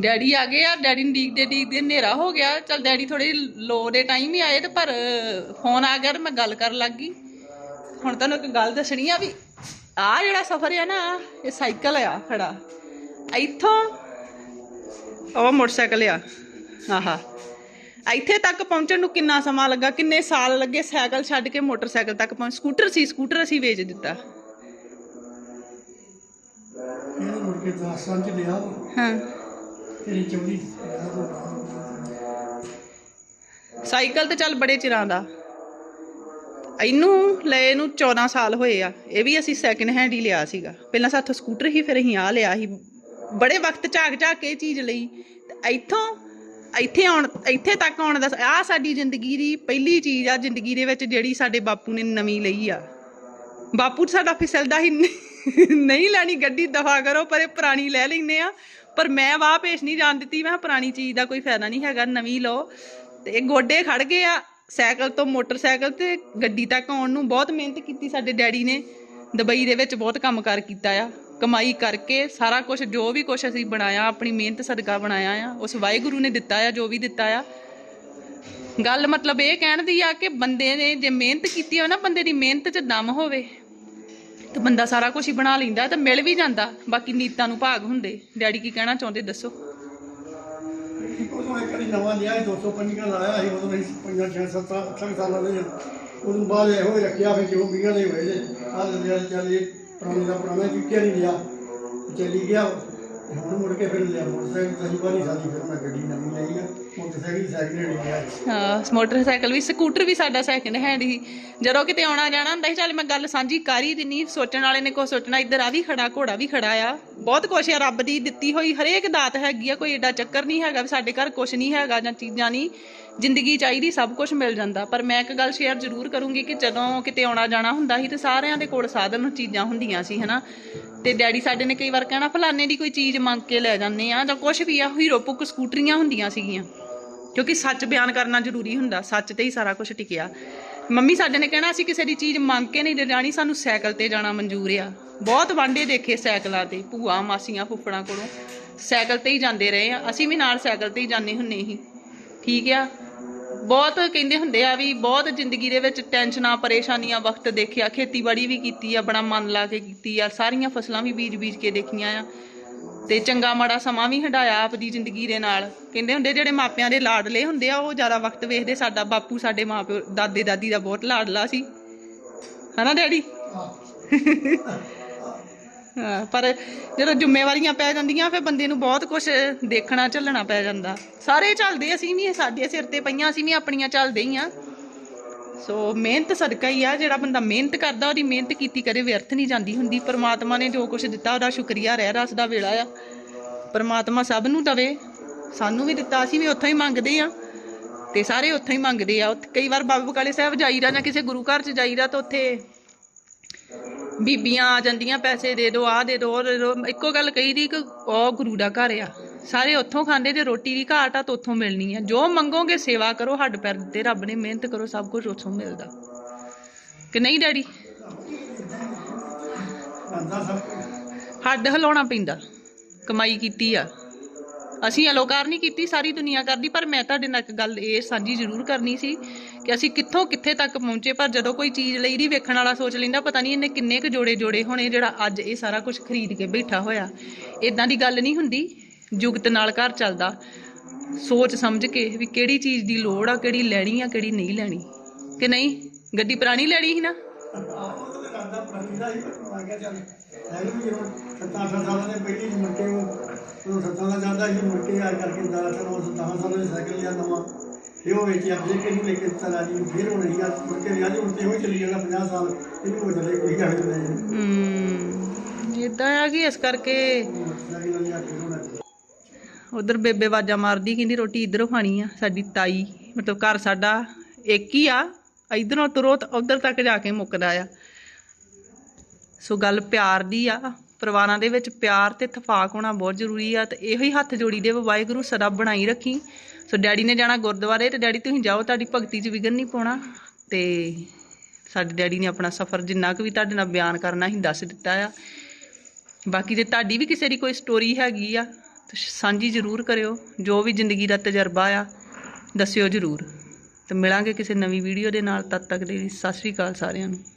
Daddy ਆ ਗਏ ਆ, ਡੈਡੀ ਨੂੰ ਡੀਕਦੇ ਡੀਕਦੇ ਹਨੇਰਾ ਹੋ ਗਿਆ। ਚਲ ਡੈਡੀ ਥੋੜੇ ਲੋ ਦੇ ਟਾਈਮ ਹੀ ਆਏ ਤੇ ਪਰ ਫੋਨ ਆ ਗਿਆ ਤੇ ਮੈਂ ਗੱਲ ਕਰਨ ਲੱਗ ਗਈ। ਹੁਣ ਤੁਹਾਨੂੰ ਇੱਕ ਗੱਲ ਦੱਸਣੀ ਆ ਵੀ ਆ ਜਿਹੜਾ ਸਫ਼ਰ ਆ ਨਾ, ਇਹ ਸਾਈਕਲ ਆ ਖੜਾ। ਇੱਥੋਂ ਉਹ ਮੋਟਰਸਾਈਕਲ ਆ। ਆਹਾ। ਇੱਥੇ ਤੱਕ ਪਹੁੰਚਣ ਨੂੰ ਕਿੰਨਾ ਸਮਾਂ ਲੱਗਾ? ਕਿੰਨੇ ਸਾਲ ਲੱਗੇ ਸਾਈਕਲ ਛੱਡ ਕੇ ਮੋਟਰਸਾਈਕਲ ਤੱਕ ਪਹੁੰਚ? ਸਕੂਟਰ ਸੀ, ਸਕੂਟਰ ਅਸੀਂ ਵੇਚ ਦਿੱਤਾ। ਇਹ ਮੁੜ ਕੇ 10 ਸਾਲ ਚ ਲਿਆ ਹਾਂ। ਤੇਰੀ ਚੌਵੀ ਵਿਆਹ ਤੋਂ ਬਾਅਦ ਸਾਈਕਲ ਤੇ ਚੱਲ ਬੜੇ ਚਿਰਾਂ ਦਾ। ਇਹਨੂੰ ਲਏ ਨੂੰ 14 ਸਾਲ ਹੋਏ ਆ। ਇਹ ਵੀ ਅਸੀਂ ਸੈਕਿੰਡ ਹੈਂਡ ਹੀ ਲਿਆ ਸੀਗਾ। ਪਹਿਲਾਂ ਸਾਥੋਂ ਸਕੂਟਰ ਹੀ ਫਿਰ ਅਸੀਂ ਆ ਲਿਆ ਸੀ। ਬੜੇ ਵਕਤ ਝਾਕ ਝਾਕ ਕੇ ਇਹ ਚੀਜ਼ ਲਈ। ਤੇ ਇੱਥੋਂ ਇੱਥੇ ਆਉਣ ਇੱਥੇ ਤੱਕ ਆਉਣ ਦਾ ਆ ਸਾਡੀ ਜ਼ਿੰਦਗੀ ਦੀ ਪਹਿਲੀ ਚੀਜ਼ ਆ। ਜ਼ਿੰਦਗੀ ਦੇ ਵਿੱਚ ਜਿਹੜੀ ਸਾਡੇ ਬਾਪੂ ਨੇ ਨਵੀਂ ਲਈ ਆ। ਬਾਪੂ ਸਾਡਾ ਫਿਸਲਦਾ ਹੀ ਨਹੀਂ ਲੈਣੀ ਗੱਡੀ, ਦਫਾ ਕਰੋ, ਪਰ ਇਹ ਪੁਰਾਣੀ ਲੈ ਲੈਨੇ ਆ। ਪਰ ਮੈਂ ਵਾਹ ਪੇਸ਼ ਨਹੀਂ ਜਾਣ ਦਿੱਤੀ। ਮੈਂ ਕਿਹਾ ਪੁਰਾਣੀ ਚੀਜ਼ ਦਾ ਕੋਈ ਫਾਇਦਾ ਨਹੀਂ ਹੈਗਾ, ਨਵੀਂ ਲਓ। ਤੇ ਇਹ ਗੋਡੇ ਖੜ ਗਏ ਆ, ਸਾਈਕਲ ਤੋਂ ਮੋਟਰਸਾਈਕਲ ਤੇ ਗੱਡੀ ਤੱਕ ਆਉਣ ਨੂੰ ਬਹੁਤ ਮਿਹਨਤ ਕੀਤੀ ਸਾਡੇ ਡੈਡੀ ਨੇ। ਦੁਬਈ ਦੇ ਵਿੱਚ ਬਹੁਤ ਕੰਮ ਕੰਮਕਾਰ ਕੀਤਾ ਆ, ਕਮਾਈ ਕਰਕੇ ਸਾਰਾ ਕੁਝ ਜੋ ਵੀ ਕੁਝ ਅਸੀਂ ਬਣਾਇਆ, ਆਪਣੀ ਮਿਹਨਤ ਸਦਕਾ ਬਣਾਇਆ ਆ, ਉਸ ਵਾਹਿਗੁਰੂ ਨੇ ਦਿੱਤਾ ਆ, ਜੋ ਵੀ ਦਿੱਤਾ ਆ। ਗੱਲ ਮਤਲਬ ਇਹ ਕਹਿਣ ਦੀ ਆ ਕਿ ਬੰਦੇ ਨੇ ਜੇ ਮਿਹਨਤ ਕੀਤੀ ਹੋਵੇ ਨਾ, ਬੰਦੇ ਦੀ ਮਿਹਨਤ 'ਚ ਦਮ ਹੋਵੇ। ਤੇ ਬੰਦਾ ਸਾਰਾ ਕੁਝ ਹੀ ਬਣਾ ਲੈਂਦਾ ਤੇ ਮਿਲ ਵੀ ਜਾਂਦਾ। ਬਾਕੀ ਨੀਤਾਂ ਨੂੰ ਭਾਗ ਹੁੰਦੇ। ਡੈਡੀ ਕੀ ਕਹਿਣਾ ਚਾਹੁੰਦੇ ਦੱਸੋ? ਉਦੋਂ ਇੱਕ ਵਾਰੀ ਨਵਾਂ ਲਿਆ ਸੀ 250 ਦਾ ਲਾਇਆ ਸੀ, ਉਦੋਂ ਅਸੀਂ 5 6 7 8 ਸਾਲਾਂ ਦੇ ਉਦੋਂ ਬਾਅਦ ਇਹੋ ਹੀ ਰੱਖਿਆ, ਫਿਰ ਜੋ ਵੀਆਂ ਦੇ ਹੋਏ ਜੇ, ਆਹ ਲਿਆ, ਚੱਲ ਇਹ ਪੁਰਾਣੇ ਦਾ ਪੁਰਾਣਾ ਚੁੱਕਿਆ ਨਹੀਂ ਲਿਆ। ਚੱਲੀ ਗਿਆ। ਹੁਣ ਮੁੜ ਕੇ ਫਿਰ ਲਿਆ ਮੋਟਰਸਾਈਕਲ, ਤਾਂ ਹੀ ਵਾਲੀ ਸਾਡੀ ਫਿਰ ਮੈਂ ਗੱਡੀ ਨਵੀਂ ਲਈ ਆ, ਮੋਟਰਸਾਈਕਲ ਸਾਈਕਲ ਨਹੀਂ ਲਿਆ ਹਾਂ, ਮੋਟਰਸਾਈਕਲ ਵੀ, ਸਕੂਟਰ ਵੀ ਸਾਡਾ ਸੈਕਿੰਡ ਹੈਂਡ ਹੀ। ਜਦੋਂ ਕਿਤੇ ਆਉਣਾ ਜਾਣਾ ਹੁੰਦਾ ਸੀ, ਚੱਲ ਮੈਂ ਗੱਲ ਸਾਂਝੀ ਕਰ ਹੀ ਦਿੰਨੀ, ਸੋਚਣ ਵਾਲੇ ਨੇ ਕੁਛ ਸੋਚਣਾ, ਇੱਧਰ ਆ ਵੀ ਖੜਾ, ਘੋੜਾ ਵੀ ਖੜਾ ਆ। ਬਹੁਤ ਕੁਛ ਆ, ਰੱਬ ਦੀ ਦਿੱਤੀ ਹੋਈ ਹਰੇਕ ਦਾਤ ਹੈਗੀ ਆ, ਕੋਈ ਏਡਾ ਚੱਕਰ ਨਹੀਂ ਹੈਗਾ ਵੀ ਸਾਡੇ ਘਰ ਕੁਛ ਨਹੀਂ ਹੈਗਾ ਜਾਂ ਚੀਜ਼ਾਂ ਨਹੀਂ। ਜ਼ਿੰਦਗੀ ਚਾਹੀਦੀ, ਸਭ ਕੁਝ ਮਿਲ ਜਾਂਦਾ। ਪਰ ਮੈਂ ਇੱਕ ਗੱਲ ਸ਼ੇਅਰ ਜ਼ਰੂਰ ਕਰੂੰਗੀ ਕਿ ਜਦੋਂ ਕਿਤੇ ਆਉਣਾ ਜਾਣਾ ਹੁੰਦਾ ਸੀ ਤੇ ਸਾਰਿਆਂ ਦੇ ਕੋਲ ਸਾਧਨ ਚੀਜ਼ਾਂ ਹੁੰਦੀਆਂ ਸੀ, ਹਨਾ? ਤੇ ਡੈਡੀ ਸਾਡੇ ਨੇ ਕਈ ਵਾਰ ਕਹਿਣਾ, ਫਲਾਣੇ ਦੀ ਕੋਈ ਚੀਜ਼ ਮੰਗ ਕੇ ਲੈ ਜਾਂਦੇ ਆ ਜਾਂ ਕੁਝ ਵੀ ਆ, ਹੀਰੋ ਪੁੱਕ ਸਕੂਟਰੀਆਂ ਹੁੰਦੀਆਂ ਸੀਗੀਆਂ। ਕਿਉਂਕਿ ਸੱਚ ਬਿਆਨ ਕਰਨਾ ਜ਼ਰੂਰੀ ਹੁੰਦਾ, ਸੱਚ ਤੇ ਹੀ ਸਾਰਾ ਕੁਝ ਟਿਕਿਆ। ਮੰਮੀ ਸਾਡੇ ਨੇ ਕਹਿਣਾ, ਅਸੀਂ ਕਿਸੇ ਦੀ ਚੀਜ਼ ਮੰਗ ਕੇ ਨਹੀਂ ਲੈ ਜਾਣੀ ਸਾਨੂੰ ਸਾਈਕਲ ਤੇ ਜਾਣਾ ਮਨਜ਼ੂਰ ਆ। ਬਹੁਤ ਵਾਂਡੇ ਦੇਖੇ ਸਾਈਕਲਾਂ ਤੇ, ਭੂਆ, ਮਾਸੀਆਂ, ਫੁੱਫੜਾਂ ਕੋਲੋਂ। ਸਾਈਕਲ ਤੇ ਹੀ ਜਾਂਦੇ ਰਹੇ ਆ, ਅਸੀਂ ਵੀ ਨਾਲ ਸਾਈਕਲ ਤੇ ਹੀ ਜਾਂਦੇ ਹੁੰਨੇ ਸੀ। ਠੀਕ ਆ? ਬਹੁਤ ਕਹਿੰਦੇ ਹੁੰਦੇ ਆ ਵੀ ਬਹੁਤ ਜ਼ਿੰਦਗੀ ਦੇ ਵਿੱਚ ਟੈਨਸ਼ਨਾਂ ਪਰੇਸ਼ਾਨੀਆਂ ਵਕਤ ਦੇਖਿਆ ਖੇਤੀਬਾੜੀ ਵੀ ਕੀਤੀ ਆ ਬੜਾ ਮਨ ਲਾ ਕੇ ਕੀਤੀ ਆ ਸਾਰੀਆਂ ਫਸਲਾਂ ਵੀ ਬੀਜ ਬੀਜ ਕੇ ਦੇਖੀਆਂ ਆ। ਤੇ ਚੰਗਾ ਮਾੜਾ ਸਮਾਂ ਵੀ ਹੰਡਾਇਆ ਆਪਦੀ ਜ਼ਿੰਦਗੀ ਦੇ ਨਾਲ। ਕਹਿੰਦੇ ਹੁੰਦੇ ਜਿਹੜੇ ਮਾਪਿਆਂ ਦੇ ਲਾਡਲੇ ਹੁੰਦੇ ਆ ਉਹ ਜ਼ਿਆਦਾ ਵਕਤ ਵੇਖਦੇ। ਸਾਡਾ ਬਾਪੂ ਸਾਡੇ ਮਾਪਿਓ ਦਾਦੇ ਦਾਦੀ ਦਾ ਬਹੁਤ ਲਾਡਲਾ ਸੀ। ਹਨਾ ਡੈਡੀ? ਹਾਂ। ਪਰ ਜਦੋਂ ਜ਼ਿੰਮੇਵਾਰੀਆਂ ਪੈ ਜਾਂਦੀਆਂ, ਫਿਰ ਬੰਦੇ ਨੂੰ ਬਹੁਤ ਕੁਝ ਦੇਖਣਾ, ਝੱਲਣਾ ਪੈ ਜਾਂਦਾ। ਸਾਰੇ ਚੱਲਦੇ ਅਸੀਂ ਵੀ ਸਾਡੇ ਸਿਰ ਤੇ ਪਈਆਂ, ਅਸੀਂ ਵੀ ਆਪਣੀਆਂ ਚੱਲਦੇ ਹੀ ਆ ਸੋ ਮਿਹਨਤ ਸਦਕਾ ਹੀ ਆ, ਜਿਹੜਾ ਬੰਦਾ ਮਿਹਨਤ ਕਰਦਾ, ਉਹਦੀ ਮਿਹਨਤ ਕੀਤੀ ਕਦੇ ਵਿਅਰਥ ਨਹੀਂ ਜਾਂਦੀ ਹੁੰਦੀ। ਪਰਮਾਤਮਾ ਨੇ ਜੋ ਕੁਝ ਦਿੱਤਾ, ਉਹਦਾ ਸ਼ੁਕਰੀਆ ਰਹਿ ਰਸ ਦਾ ਵੇਲਾ ਆ। ਪਰਮਾਤਮਾ ਸਭ ਨੂੰ ਦਵੇ, ਸਾਨੂੰ ਵੀ ਦਿੱਤਾ, ਅਸੀਂ ਵੀ ਉੱਥੋਂ ਹੀ ਮੰਗਦੇ ਆ ਤੇ ਸਾਰੇ ਉੱਥੋਂ ਹੀ ਮੰਗਦੇ ਆ। ਉੱਥੇ ਕਈ ਵਾਰ ਬਾਬਾ ਬਕਾਲੇ ਸਾਹਿਬ ਜਾਈਦਾ ਜਾਂ ਕਿਸੇ ਗੁਰੂ ਘਰ 'ਚ ਜਾਈਦਾ, ਤਾਂ ਉੱਥੇ ਬੀਬੀਆਂ ਆ ਜਾਂਦੀਆਂ ਪੈਸੇ ਦੇ ਦਿਓ ਆ ਦੇ ਦਿਓ ਉਹ ਦੇ ਦਿਓ ਇੱਕੋ ਗੱਲ ਕਹੀ ਦੀ ਕਿ ਉਹ ਗੁਰੂ ਦਾ ਘਰ ਆ। ਸਾਰੇ ਉੱਥੋਂ ਖਾਂਦੇ ਤੇ ਰੋਟੀ ਦੀ ਘਾਟ ਆ ਤਾਂ ਉੱਥੋਂ ਮਿਲਣੀ ਆ। ਜੋ ਮੰਗੋਗੇ ਸੇਵਾ ਕਰੋ ਹੱਡ ਪੈਰ ਦਿੱਤੇ ਰੱਬ ਨੇ ਮਿਹਨਤ ਕਰੋ ਸਭ ਕੁਝ ਉੱਥੋਂ ਮਿਲਦਾ। ਕਿ ਨਹੀਂ ਡੈਡੀ? ਹੱਡ ਹਿਲਾਉਣਾ ਪੈਂਦਾ। ਕਮਾਈ ਕੀਤੀ ਆ। ਅਸੀਂ ਅਲੋਕਾਰ ਨਹੀਂ ਕੀਤੀ, ਸਾਰੀ ਦੁਨੀਆ ਕਰਦੀ, ਪਰ ਮੈਂ ਤੁਹਾਡੇ ਨਾਲ ਇੱਕ ਗੱਲ ਇਹ ਸਾਂਝੀ ਜ਼ਰੂਰ ਕਰਨੀ ਸੀ ਕਿ ਅਸੀਂ ਕਿੱਥੋਂ ਕਿੱਥੇ ਤੱਕ ਪਹੁੰਚੇ, ਪਰ ਜਦੋਂ ਕੋਈ ਚੀਜ਼ ਲਈ ਦੀ ਵੇਖਣ ਵਾਲਾ ਸੋਚ ਲੈਂਦਾ, ਪਤਾ ਨਹੀਂ ਇਹਨੇ ਕਿੰਨੇ ਕੁ ਜੋੜੇ ਜੋੜੇ ਹੋਣੇ ਜਿਹੜਾ ਅੱਜ ਇਹ ਸਾਰਾ ਕੁਝ ਖਰੀਦ ਕੇ ਬੈਠਾ ਹੋਇਆ। ਇਦਾਂ ਦੀ ਗੱਲ ਨਹੀਂ ਹੁੰਦੀ, ਜੁਗਤ ਨਾਲ ਘਰ ਚੱਲਦਾ। ਸੋਚ ਸਮਝ ਕੇ ਵੀ ਕਿਹੜੀ ਚੀਜ਼ ਦੀ ਲੋੜ ਆ, ਕਿਹੜੀ ਲੈਣੀ ਆ, ਕਿਹੜੀ ਨਹੀਂ ਲੈਣੀ। ਕਿ ਨਹੀਂ? ਗੱਡੀ ਪੁਰਾਣੀ ਲੈਣੀ ਸੀ ਨਾ? ਆਹੋ ਤੇ ਹੀ ਪਰ ਗਿਆ, ਚੱਲ ਹੈ ਵੀ ਜਦੋਂ ਸੱਤਾਂ ਅੱਠਾਂ ਸਾਲਾਂ ਦੇ ਪਹਿਲੀ ਚ ਮੁੜ ਕੇ ਉਹ ਉਹ ਸੱਤਾਂ ਦਾ ਜਾਂਦਾ ਸੀ ਮੁੜ ਕੇ ਆ ਕਰਕੇ ਦਾ ਚਲੋ ਉਹ 10 ਸਾਲਾਂ ਦੇ ਸਾਈਕਲ ਲਿਆ ਨਵਾਂ। ਫਿਰ ਉਹ ਵਿੱਚ ਅੱਗੇ ਕਿ ਨੂੰ ਲੈ ਕੇ ਚਲਾ ਜੀ, ਫਿਰ ਉਹ ਨਹੀਂ ਆ ਮੁੜ ਕੇ ਰਿਆ ਜੀ ਹੁਣ ਤੇ ਉਹ ਜਾਂਦਾ 50 ਸਾਲ, ਇਹਨੂੰ ਕੋਈ ਚੱਲੇ ਕੋਈ ਆ ਜਾਂਦਾ ਹਮ ਇਦਾਂ ਆ ਕਿ ਇਸ ਕਰਕੇ ਉਧਰ ਬੇਬੇ ਵਾਜਾ ਮਾਰਦੀ, ਕਹਿੰਦੀ ਰੋਟੀ ਇਧਰੋਂ ਖਾਣੀ ਆ, ਸਾਡੀ ਤਾਈ, ਮਤਲਬ ਘਰ ਸਾਡਾ ਇੱਕ ਹੀ ਆ, ਇਧਰੋਂ ਤੁਰੋ ਤਾਂ ਉਧਰ ਤੱਕ ਜਾ ਕੇ ਮੁੱਕਦਾ ਆ। ਸੋ ਗੱਲ ਪਿਆਰ ਦੀ ਆ। ਪਰਿਵਾਰਾਂ ਦੇ ਵਿੱਚ ਪਿਆਰ ਤੇ ਇਤਫਾਕ ਹੋਣਾ ਬਹੁਤ ਜ਼ਰੂਰੀ ਆ ਤੇ ਇਹੋ ਹੀ ਹੱਥ ਜੋੜੀ ਦੇ ਵਾਹਿਗੁਰੂ ਸਦਾ ਬਣਾਈ ਰੱਖੀ। ਸੋ ਡੈਡੀ ਨੇ ਜਾਣਾ ਗੁਰਦੁਆਰੇ ਤੇ ਡੈਡੀ ਤੁਸੀਂ ਜਾਓ, ਤੁਹਾਡੀ ਭਗਤੀ 'ਚ ਵਿਗਨ ਨਹੀਂ ਪਾਉਣਾ। ਤੇ ਸਾਡੇ ਡੈਡੀ ਨੇ ਆਪਣਾ ਸਫ਼ਰ ਜਿੰਨਾ ਕੁ ਵੀ ਤੁਹਾਡੇ ਨਾਲ ਬਿਆਨ ਕਰਨਾ ਹੀ ਦੱਸ ਦਿੱਤਾ ਆ। ਬਾਕੀ ਜੇ ਤੁਹਾਡੀ ਵੀ ਕਿਸੇ ਦੀ ਕੋਈ ਸਟੋਰੀ ਹੈਗੀ ਆ, ਤੇ ਸਾਂਝੀ ਜ਼ਰੂਰ ਕਰਿਓ। ਜੋ ਵੀ ਜ਼ਿੰਦਗੀ ਦਾ ਤਜਰਬਾ ਆ, ਦੱਸਿਓ ਜ਼ਰੂਰ। ਤੇ ਮਿਲਾਂਗੇ ਕਿਸੇ ਨਵੀਂ ਵੀਡੀਓ ਦੇ ਨਾਲ, ਤਦ ਤੱਕ ਦੇ ਲਈ ਸਤਿ ਸ਼੍ਰੀ ਅਕਾਲ ਸਾਰਿਆਂ ਨੂੰ।